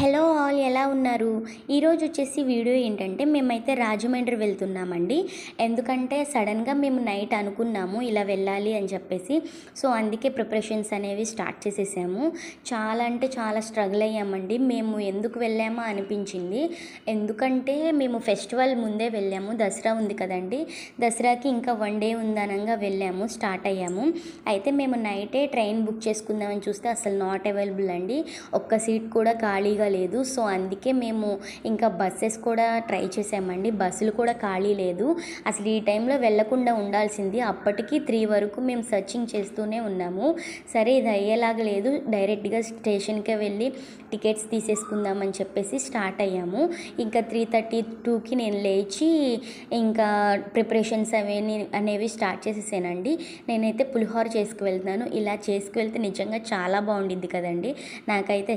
Hello all ఎలా ఉన్నారు? ఈరోజు వచ్చేసి వీడియో ఏంటంటే మేమైతే రాజమండ్రి వెళ్తున్నామండి. ఎందుకంటే సడన్గా మేము నైట్ అనుకున్నాము ఇలా వెళ్ళాలి అని చెప్పేసి. సో అందుకే ప్రిపరేషన్స్ అనేవి స్టార్ట్ చేసేసాము. చాలా అంటే చాలా స్ట్రగుల్ అయ్యామండి. మేము ఎందుకు వెళ్ళామా అనిపించింది. ఎందుకంటే మేము ఫెస్టివల్ ముందే వెళ్ళాము. దసరా ఉంది కదండి. దసరాకి ఇంకా వన్ డే ఉందనంగా వెళ్ళాము స్టార్ట్ అయ్యాము. అయితే మేము నైటే ట్రైన్ బుక్ చేసుకుందామని చూస్తే అసలు నాట్ అవైలబుల్ అండి. ఒక్క సీట్ కూడా ఖాళీగా లేదు. సో అందుకే మేము ఇంకా బస్సెస్ కూడా ట్రై చేసామండి బస్సులు కూడా ఖాళీ లేదు. అసలు ఈ టైంలో వెళ్ళకుండా ఉండాల్సింది అప్పటికి త్రీ వరకు మేము సర్చింగ్ చేస్తూనే ఉన్నాము. సరే ఇది అయ్యేలాగా లేదు. డైరెక్ట్గా స్టేషన్కే వెళ్ళి టికెట్స్ తీసేసుకుందామని చెప్పేసి స్టార్ట్ అయ్యాము. ఇంకా త్రీ థర్టీ టూకి నేను లేచి ఇంకా ప్రిపరేషన్స్ అవన్నీ అనేవి స్టార్ట్ చేసేసానండి. నేనైతే పులిహోర చేసుకు వెళ్తున్నాను ఇలా చేసుకు వెళ్తే నిజంగా చాలా బాగుండిద్ది కదండి. నాకైతే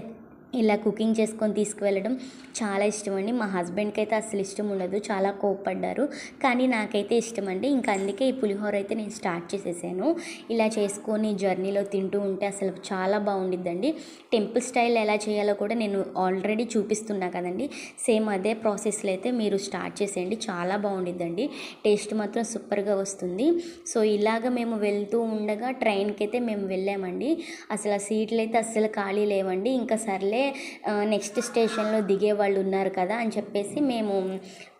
ఇలా కుకింగ్ చేసుకొని తీసుకువెళ్ళడం చాలా ఇష్టం అండి మా హస్బెండ్కి అయితే అసలు ఇష్టం ఉండదు. చాలా కోప్పడ్డారు. కానీ నాకైతే ఇష్టం అండి ఇంకా అందుకే ఈ పులిహోర అయితే నేను స్టార్ట్ చేసేసాను. ఇలా చేసుకొని జర్నీలో తింటూ ఉంటే అసలు చాలా బాగుండిద్దండి. టెంపుల్ స్టైల్ ఎలా చేయాలో కూడా నేను ఆల్రెడీ చూపిస్తున్నా కదండి. సేమ్ అదే ప్రాసెస్లో అయితే మీరు స్టార్ట్ చేసేయండి. చాలా బాగుండిద్దండి. టేస్ట్ మాత్రం సూపర్గా వస్తుంది. సో ఇలాగ మేము వెళ్తూ ఉండగా ట్రైన్కి అయితే మేము వెళ్ళామండి. అసలు ఆ సీట్లు అయితే అస్సలు ఖాళీ లేవండి. ఇంకా సర్లే నెక్స్ట్ స్టేషన్లో దిగే వాళ్ళు ఉన్నారు కదా అని చెప్పేసి మేము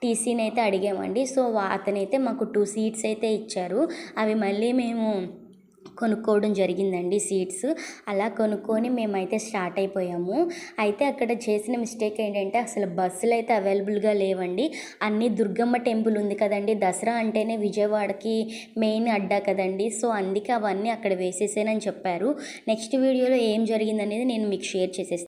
టీసీని అయితే అడిగామండి. సో అతనైతే మాకు టూ సీట్స్ అయితే ఇచ్చారు. అవి మళ్ళీ మేము కొనుక్కోవడం జరిగిందండి సీట్స్ అలా కొనుక్కొని మేమైతే స్టార్ట్ అయిపోయాము. అయితే అక్కడ చేసిన మిస్టేక్ ఏంటంటే అసలు బస్సులు అయితే అవైలబుల్గా లేవండి. అన్ని దుర్గమ్మ టెంపుల్ ఉంది కదండి. దసరా అంటేనే విజయవాడకి మెయిన్ అడ్డా కదండి. సో అందుకే అవన్నీ అక్కడ వేసేసానని చెప్పారు. నెక్స్ట్ వీడియోలో ఏం జరిగిందనేది నేను మీకు షేర్ చేసేస్తాను